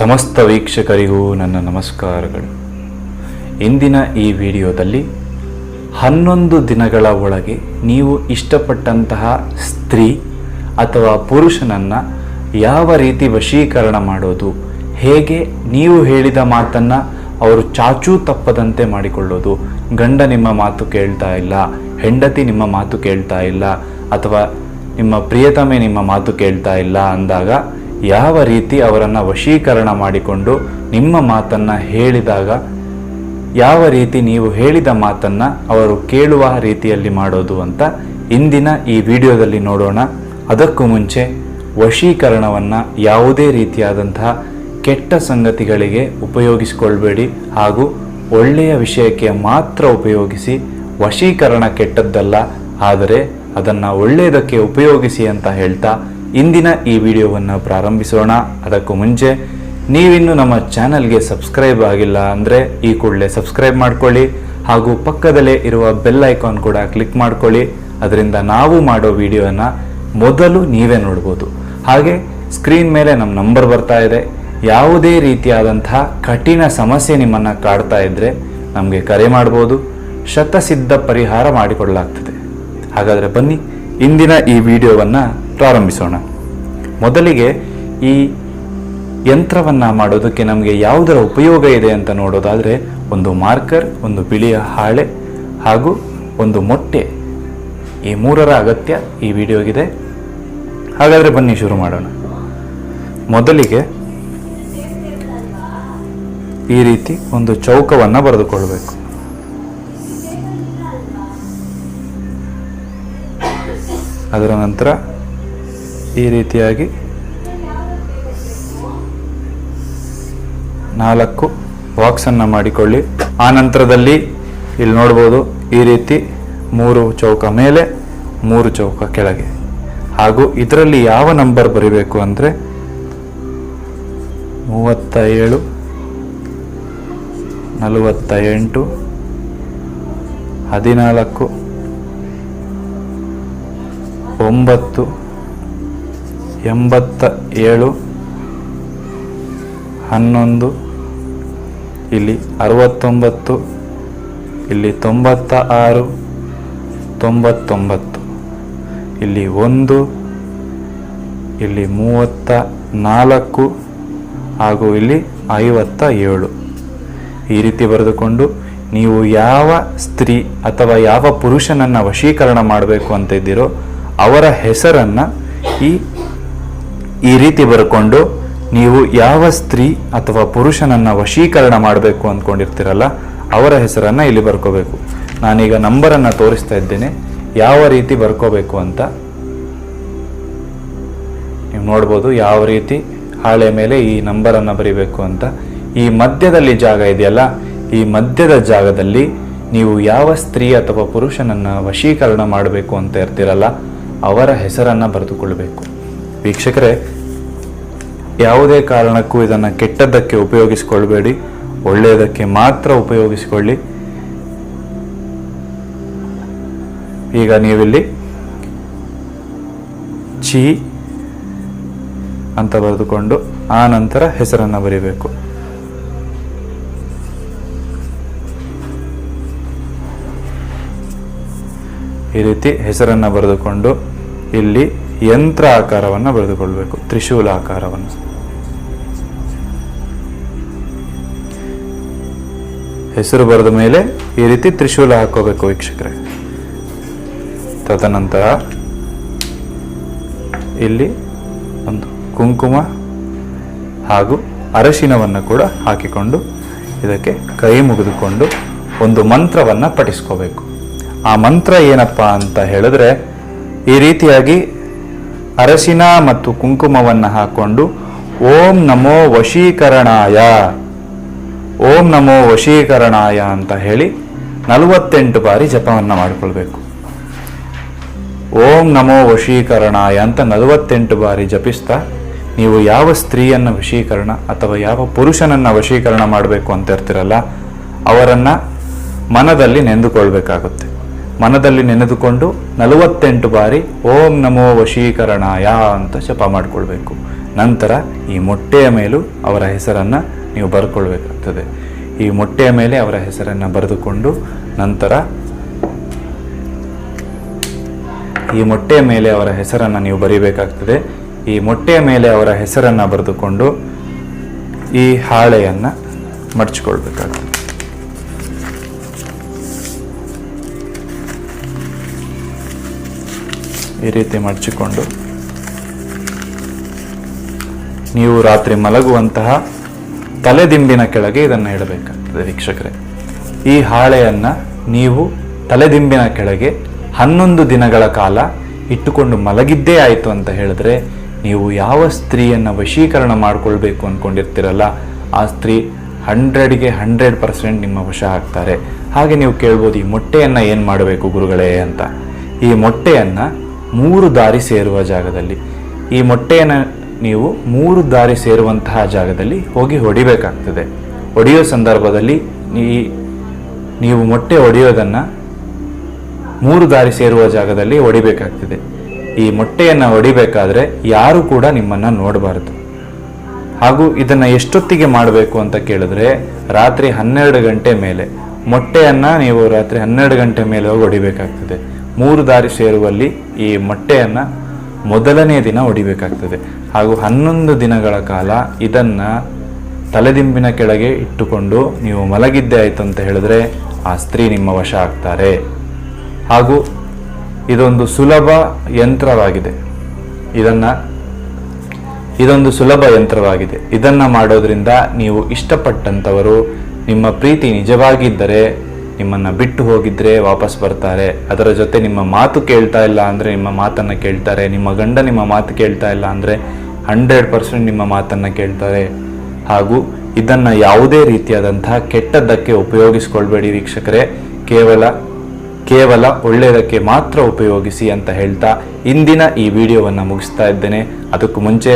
ಸಮಸ್ತ ವೀಕ್ಷಕರಿಗೂ ನನ್ನ ನಮಸ್ಕಾರಗಳು. ಇಂದಿನ ಈ ವಿಡಿಯೋದಲ್ಲಿ ಹನ್ನೊಂದು ದಿನಗಳ ಒಳಗೆ ನೀವು ಇಷ್ಟಪಟ್ಟಂತಹ ಸ್ತ್ರೀ ಅಥವಾ ಪುರುಷನನ್ನು ಯಾವ ರೀತಿ ವಶೀಕರಣ ಮಾಡೋದು, ಹೇಗೆ ನೀವು ಹೇಳಿದ ಮಾತನ್ನು ಅವರು ಚಾಚೂ ತಪ್ಪದಂತೆ ಮಾಡಿಕೊಳ್ಳೋದು, ಗಂಡ ನಿಮ್ಮ ಮಾತು ಕೇಳ್ತಾ ಇಲ್ಲ, ಹೆಂಡತಿ ನಿಮ್ಮ ಮಾತು ಕೇಳ್ತಾ ಇಲ್ಲ, ಅಥವಾ ನಿಮ್ಮ ಪ್ರಿಯತಮೆ ನಿಮ್ಮ ಮಾತು ಕೇಳ್ತಾ ಇಲ್ಲ ಅಂದಾಗ ಯಾವ ರೀತಿ ಅವರನ್ನು ವಶೀಕರಣ ಮಾಡಿಕೊಂಡು ನಿಮ್ಮ ಮಾತನ್ನು ಹೇಳಿದಾಗ, ಯಾವ ರೀತಿ ನೀವು ಹೇಳಿದ ಮಾತನ್ನು ಅವರು ಕೇಳುವ ರೀತಿಯಲ್ಲಿ ಮಾಡೋದು ಅಂತ ಇಂದಿನ ಈ ವಿಡಿಯೋದಲ್ಲಿ ನೋಡೋಣ. ಅದಕ್ಕೂ ಮುಂಚೆ ವಶೀಕರಣವನ್ನು ಯಾವುದೇ ರೀತಿಯಾದಂತಹ ಕೆಟ್ಟ ಸಂಗತಿಗಳಿಗೆ ಉಪಯೋಗಿಸಿಕೊಳ್ಬೇಡಿ ಹಾಗೂ ಒಳ್ಳೆಯ ವಿಷಯಕ್ಕೆ ಮಾತ್ರ ಉಪಯೋಗಿಸಿ, ವಶೀಕರಣ ಕೆಟ್ಟದ್ದಲ್ಲ, ಆದರೆ ಅದನ್ನು ಒಳ್ಳೆಯದಕ್ಕೆ ಉಪಯೋಗಿಸಿ ಅಂತ ಹೇಳ್ತಾ ಇಂದಿನ ಈ ವಿಡಿಯೋವನ್ನು ಪ್ರಾರಂಭಿಸೋಣ. ಅದಕ್ಕೂ ಮುಂಚೆ ನೀವಿನ್ನು ನಮ್ಮ ಚಾನಲ್ಗೆ ಸಬ್ಸ್ಕ್ರೈಬ್ ಆಗಿಲ್ಲ ಅಂದರೆ ಈ ಕೂಡಲೇ ಸಬ್ಸ್ಕ್ರೈಬ್ ಮಾಡ್ಕೊಳ್ಳಿ. ಹಾಗೂ ಪಕ್ಕದಲ್ಲೇ ಇರುವ ಬೆಲ್ ಐಕಾನ್ ಕೂಡ ಕ್ಲಿಕ್ ಮಾಡ್ಕೊಳ್ಳಿ. ಅದರಿಂದ ನಾವು ಮಾಡೋ ವಿಡಿಯೋನ ಮೊದಲು ನೀವೇ ನೋಡ್ಬೋದು. ಹಾಗೆ ಸ್ಕ್ರೀನ್ ಮೇಲೆ ನಮ್ಮ ನಂಬರ್ ಬರ್ತಾ ಇದೆ. ಯಾವುದೇ ರೀತಿಯಾದಂತಹ ಕಠಿಣ ಸಮಸ್ಯೆ ನಿಮ್ಮನ್ನು ಕಾಡ್ತಾ ಇದ್ದರೆ ನಮಗೆ ಕರೆ ಮಾಡ್ಬೋದು. ಶತಸಿದ್ಧ ಪರಿಹಾರ ಮಾಡಿಕೊಡಲಾಗ್ತದೆ. ಹಾಗಾದರೆ ಬನ್ನಿ, ಇಂದಿನ ಈ ವಿಡಿಯೋವನ್ನು ಪ್ರಾರಂಭಿಸೋಣ. ಮೊದಲಿಗೆ ಈ ಯಂತ್ರವನ್ನು ಮಾಡೋದಕ್ಕೆ ನಮಗೆ ಯಾವುದರ ಉಪಯೋಗ ಇದೆ ಅಂತ ನೋಡೋದಾದರೆ ಒಂದು ಮಾರ್ಕರ್, ಒಂದು ಬಿಳಿಯ ಹಾಳೆ ಹಾಗೂ ಒಂದು ಮೊಟ್ಟೆ. ಈ ಮೂರರ ಅಗತ್ಯ ಈ ವಿಡಿಯೋಗಿದೆ. ಹಾಗಾದರೆ ಬನ್ನಿ ಶುರು ಮಾಡೋಣ. ಮೊದಲಿಗೆ ಈ ರೀತಿ ಒಂದು ಚೌಕವನ್ನು ಬರೆದುಕೊಳ್ಬೇಕು. ಅದರ ನಂತರ ಈ ರೀತಿಯಾಗಿ ನಾಲ್ಕು ಬಾಕ್ಸನ್ನು ಮಾಡಿಕೊಳ್ಳಿ. ಆ ನಂತರದಲ್ಲಿ ಇಲ್ಲಿ ನೋಡ್ಬೋದು ಈ ರೀತಿ ಮೂರು ಚೌಕ ಮೇಲೆ, ಮೂರು ಚೌಕ ಕೆಳಗೆ. ಹಾಗೂ ಇದರಲ್ಲಿ ಯಾವ ನಂಬರ್ ಬರಿಬೇಕು ಅಂದರೆ ಮೂವತ್ತ ಏಳು ನಲವತ್ತ ಎಂಟು ಹದಿನಾಲ್ಕು, ಒಂಬತ್ತು ಎಂಬತ್ತ ಏಳು ಹನ್ನೊಂದು, ಇಲ್ಲಿ ಅರವತ್ತೊಂಬತ್ತು, ಇಲ್ಲಿ ತೊಂಬತ್ತ ಆರು ತೊಂಬತ್ತೊಂಬತ್ತು, ಇಲ್ಲಿ ಒಂದು, ಇಲ್ಲಿ ಮೂವತ್ತ ನಾಲ್ಕು, ಹಾಗೂ ಇಲ್ಲಿ ಐವತ್ತ ಏಳು. ಈ ರೀತಿ ಬರೆದುಕೊಂಡು ನೀವು ಯಾವ ಸ್ತ್ರೀ ಅಥವಾ ಯಾವ ಪುರುಷನನ್ನು ವಶೀಕರಣ ಮಾಡಬೇಕು ಅಂತ ಇದ್ದೀರೋ ಅವರ ಹೆಸರನ್ನು ಈ ಈ ರೀತಿ ಬರ್ಕೊಂಡು ನೀವು ಯಾವ ಸ್ತ್ರೀ ಅಥವಾ ಪುರುಷನನ್ನು ವಶೀಕರಣ ಮಾಡಬೇಕು ಅಂದ್ಕೊಂಡಿರ್ತೀರಲ್ಲ, ಅವರ ಹೆಸರನ್ನು ಇಲ್ಲಿ ಬರ್ಕೋಬೇಕು. ನಾನೀಗ ನಂಬರನ್ನು ತೋರಿಸ್ತಾ ಇದ್ದೇನೆ. ಯಾವ ರೀತಿ ಬರ್ಕೋಬೇಕು ಅಂತ ನೀವು ನೋಡ್ಬೋದು ಯಾವ ರೀತಿ ಹಾಳೆ ಮೇಲೆ ಈ ನಂಬರನ್ನು ಬರಿಬೇಕು ಅಂತ. ಈ ಮಧ್ಯದಲ್ಲಿ ಜಾಗ ಇದೆಯಲ್ಲ, ಈ ಮಧ್ಯದ ಜಾಗದಲ್ಲಿ ನೀವು ಯಾವ ಸ್ತ್ರೀ ಅಥವಾ ಪುರುಷನನ್ನು ವಶೀಕರಣ ಮಾಡಬೇಕು ಅಂತ ಇರ್ತೀರಲ್ಲ, ಅವರ ಹೆಸರನ್ನು ಬರೆದುಕೊಳ್ಬೇಕು. ವೀಕ್ಷಕರೇ, ಯಾವುದೇ ಕಾರಣಕ್ಕೂ ಇದನ್ನು ಕೆಟ್ಟದ್ದಕ್ಕೆ ಉಪಯೋಗಿಸಿಕೊಳ್ಬೇಡಿ, ಒಳ್ಳೆಯದಕ್ಕೆ ಮಾತ್ರ ಉಪಯೋಗಿಸಿಕೊಳ್ಳಿ. ಈಗ ನೀವಿಲ್ಲಿ ಚಿ ಅಂತ ಬರೆದುಕೊಂಡು ಆ ನಂತರ ಹೆಸರನ್ನು ಬರೀಬೇಕು. ಈ ರೀತಿ ಹೆಸರನ್ನು ಬರೆದುಕೊಂಡು ಇಲ್ಲಿ ಯಂತ್ರ ಆಕಾರವನ್ನು ಬರೆದುಕೊಳ್ಬೇಕು ತ್ರಿಶೂಲ ಆಕಾರವನ್ನು ಹೆಸರು ಬರೆದ ಮೇಲೆ ಈ ರೀತಿ ತ್ರಿಶೂಲ ಹಾಕೋಬೇಕು ವೀಕ್ಷಕರೇ. ತದನಂತರ ಇಲ್ಲಿ ಒಂದು ಕುಂಕುಮ ಹಾಗೂ ಅರಶಿನವನ್ನು ಕೂಡ ಹಾಕಿಕೊಂಡು ಇದಕ್ಕೆ ಕೈ ಮುಗಿದುಕೊಂಡು ಒಂದು ಮಂತ್ರವನ್ನು ಪಠಿಸ್ಕೋಬೇಕು. ಆ ಮಂತ್ರ ಏನಪ್ಪ ಅಂತ ಹೇಳಿದ್ರೆ ಈ ರೀತಿಯಾಗಿ ಅರಶಿನ ಮತ್ತು ಕುಂಕುಮವನ್ನು ಹಾಕ್ಕೊಂಡು ಓಂ ನಮೋ ವಶೀಕರಣಾಯ. ಓಂ ನಮೋ ವಶೀಕರಣಾಯ ಅಂತ ಹೇಳಿ ನಲವತ್ತೆಂಟು ಬಾರಿ ಜಪವನ್ನು ಮಾಡಿಕೊಳ್ಬೇಕು. ಓಂ ನಮೋ ವಶೀಕರಣಾಯ ಅಂತ ನಲವತ್ತೆಂಟು ಬಾರಿ ಜಪಿಸ್ತಾ ನೀವು ಯಾವ ಸ್ತ್ರೀಯನ್ನು ವಶೀಕರಣ ಅಥವಾ ಯಾವ ಪುರುಷನನ್ನು ವಶೀಕರಣ ಮಾಡಬೇಕು ಅಂತ ಇರ್ತಿರಲ್ಲ, ಅವರನ್ನು ಮನದಲ್ಲಿ ನೆಂದುಕೊಳ್ಬೇಕಾಗುತ್ತೆ. ಮನದಲ್ಲಿ ನೆನೆದುಕೊಂಡು ನಲವತ್ತೆಂಟು ಬಾರಿ ಓಂ ನಮೋ ವಶೀಕರಣಾಯ ಅಂತ ಜಪ ಮಾಡಿಕೊಳ್ಬೇಕು. ನಂತರ ಈ ಮೊಟ್ಟೆಯ ಮೇಲೂ ಅವರ ಹೆಸರನ್ನು ನೀವು ಬರ್ಕೊಳ್ಬೇಕಾಗ್ತದೆ. ಈ ಮೊಟ್ಟೆಯ ಮೇಲೆ ಅವರ ಹೆಸರನ್ನು ಬರೆದುಕೊಂಡು ನಂತರ ಈ ಮೊಟ್ಟೆಯ ಮೇಲೆ ಅವರ ಹೆಸರನ್ನು ನೀವು ಬರೀಬೇಕಾಗ್ತದೆ. ಈ ಮೊಟ್ಟೆಯ ಮೇಲೆ ಅವರ ಹೆಸರನ್ನು ಬರೆದುಕೊಂಡು ಈ ಹಾಳೆಯನ್ನು ಮಡಚಿಕೊಳ್ಬೇಕಾಗ್ತದೆ. ಈ ರೀತಿ ಮಡಚಿಕೊಂಡು ನೀವು ರಾತ್ರಿ ಮಲಗುವಂತಹ ತಲೆದಿಂಬಿನ ಕೆಳಗೆ ಇದನ್ನು ಇಡಬೇಕಾಗ್ತದೆ ವೀಕ್ಷಕರೇ. ಈ ಹಾಳೆಯನ್ನು ನೀವು ತಲೆದಿಂಬಿನ ಕೆಳಗೆ ಹನ್ನೊಂದು ದಿನಗಳ ಕಾಲ ಇಟ್ಟುಕೊಂಡು ಮಲಗಿದ್ದೇ ಆಯಿತು ಅಂತ ಹೇಳಿದ್ರೆ ನೀವು ಯಾವ ಸ್ತ್ರೀಯನ್ನು ವಶೀಕರಣ ಮಾಡಿಕೊಳ್ಬೇಕು ಅಂದ್ಕೊಂಡಿರ್ತೀರಲ್ಲ ಆ ಸ್ತ್ರೀ ಹಂಡ್ರೆಡ್ಗೆ ಹಂಡ್ರೆಡ್ ಪರ್ಸೆಂಟ್ ನಿಮ್ಮ ವಶ ಆಗ್ತಾರೆ. ಹಾಗೆ ನೀವು ಕೇಳ್ಬೋದು ಈ ಮೊಟ್ಟೆಯನ್ನು ಏನು ಮಾಡಬೇಕು ಗುರುಗಳೇ ಅಂತ. ಈ ಮೊಟ್ಟೆಯನ್ನು ಮೂರು ದಾರಿ ಸೇರುವ ಜಾಗದಲ್ಲಿ. ಈ ಮೊಟ್ಟೆಯನ್ನು ನೀವು ಮೂರು ದಾರಿ ಸೇರುವಂತಹ ಜಾಗದಲ್ಲಿ ಹೋಗಿ ಹೊಡಿಬೇಕಾಗ್ತದೆ. ಹೊಡೆಯೋ ಸಂದರ್ಭದಲ್ಲಿ ಈ ನೀವು ಮೊಟ್ಟೆ ಹೊಡೆಯೋದನ್ನು ಮೂರು ದಾರಿ ಸೇರುವ ಜಾಗದಲ್ಲಿ ಹೊಡಿಬೇಕಾಗ್ತದೆ. ಈ ಮೊಟ್ಟೆಯನ್ನು ಹೊಡಿಬೇಕಾದ್ರೆ ಯಾರೂ ಕೂಡ ನಿಮ್ಮನ್ನು ನೋಡಬಾರದು. ಹಾಗೂ ಇದನ್ನು ಎಷ್ಟೊತ್ತಿಗೆ ಮಾಡಬೇಕು ಅಂತ ಕೇಳಿದ್ರೆ ರಾತ್ರಿ ಹನ್ನೆರಡು ಗಂಟೆ ಮೇಲೆ. ಮೊಟ್ಟೆಯನ್ನು ನೀವು ರಾತ್ರಿ ಹನ್ನೆರಡು ಗಂಟೆ ಮೇಲೆ ಹೋಗಿ ಹೊಡಿಬೇಕಾಗ್ತದೆ. ಮೂರು ದಾರಿ ಸೇರುವಲ್ಲಿ ಈ ಮೊಟ್ಟೆಯನ್ನು ಮೊದಲನೇ ದಿನ ಹೊಡಿಬೇಕಾಗ್ತದೆ ಹಾಗೂ ಹನ್ನೊಂದು ದಿನಗಳ ಕಾಲ ಇದನ್ನು ತಲೆದಿಂಬಿನ ಕೆಳಗೆ ಇಟ್ಟುಕೊಂಡು ನೀವು ಮಲಗಿದ್ದೆ ಆಯಿತು ಅಂತ ಹೇಳಿದ್ರೆ ಆ ಸ್ತ್ರೀ ನಿಮ್ಮ ವಶ ಆಗ್ತಾರೆ. ಹಾಗೂ ಇದೊಂದು ಸುಲಭ ಯಂತ್ರವಾಗಿದೆ. ಇದನ್ನು ಇದೊಂದು ಸುಲಭ ಯಂತ್ರವಾಗಿದೆ. ಇದನ್ನು ಮಾಡೋದ್ರಿಂದ ನೀವು ಇಷ್ಟಪಟ್ಟಂಥವರು ನಿಮ್ಮ ಪ್ರೀತಿ ನಿಜವಾಗಿದ್ದರೆ ನಿಮ್ಮನ್ನು ಬಿಟ್ಟು ಹೋಗಿದ್ರೆ ವಾಪಸ್ ಬರ್ತಾರೆ. ಅದರ ಜೊತೆ ನಿಮ್ಮ ಮಾತು ಕೇಳ್ತಾ ಇಲ್ಲ ಅಂದರೆ ನಿಮ್ಮ ಮಾತನ್ನು ಕೇಳ್ತಾರೆ. ನಿಮ್ಮ ಗಂಡ ನಿಮ್ಮ ಮಾತು ಕೇಳ್ತಾ ಇಲ್ಲ ಅಂದರೆ ಹಂಡ್ರೆಡ್ ಪರ್ಸೆಂಟ್ ನಿಮ್ಮ ಮಾತನ್ನು ಕೇಳ್ತಾರೆ. ಹಾಗೂ ಇದನ್ನು ಯಾವುದೇ ರೀತಿಯಾದಂತಹ ಕೆಟ್ಟದ್ದಕ್ಕೆ ಉಪಯೋಗಿಸ್ಕೊಳ್ಬೇಡಿ ವೀಕ್ಷಕರೇ. ಕೇವಲ ಕೇವಲ ಒಳ್ಳೆಯದಕ್ಕೆ ಮಾತ್ರ ಉಪಯೋಗಿಸಿ ಅಂತ ಹೇಳ್ತಾ ಇಂದಿನ ಈ ವಿಡಿಯೋವನ್ನು ಮುಗಿಸ್ತಾ ಇದ್ದೇನೆ. ಅದಕ್ಕೂ ಮುಂಚೆ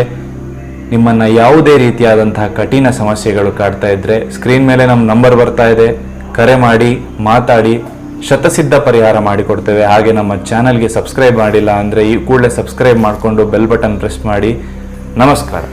ನಿಮ್ಮನ್ನು ಯಾವುದೇ ರೀತಿಯಾದಂತಹ ಕಠಿಣ ಸಮಸ್ಯೆಗಳು ಕಾಡ್ತಾ ಇದ್ದರೆ ಸ್ಕ್ರೀನ್ ಮೇಲೆ ನಮ್ಮ ನಂಬರ್ ಬರ್ತಾ ಇದೆ. ಕರೆ ಮಾಡಿ, ಮಾತಾಡಿ, ಶತಸಿದ್ಧ ಪರಿಹಾರ ಮಾಡಿಕೊಡ್ತೇವೆ. ಹಾಗೆ ನಮ್ಮ ಚಾನಲ್ಗೆ ಸಬ್ಸ್ಕ್ರೈಬ್ ಮಾಡಿಲ್ಲ ಅಂದರೆ ಈ ಕೂಡಲೇ ಸಬ್ಸ್ಕ್ರೈಬ್ ಮಾಡಿಕೊಂಡು ಬೆಲ್ ಬಟನ್ ಪ್ರೆಸ್ ಮಾಡಿ. ನಮಸ್ಕಾರ.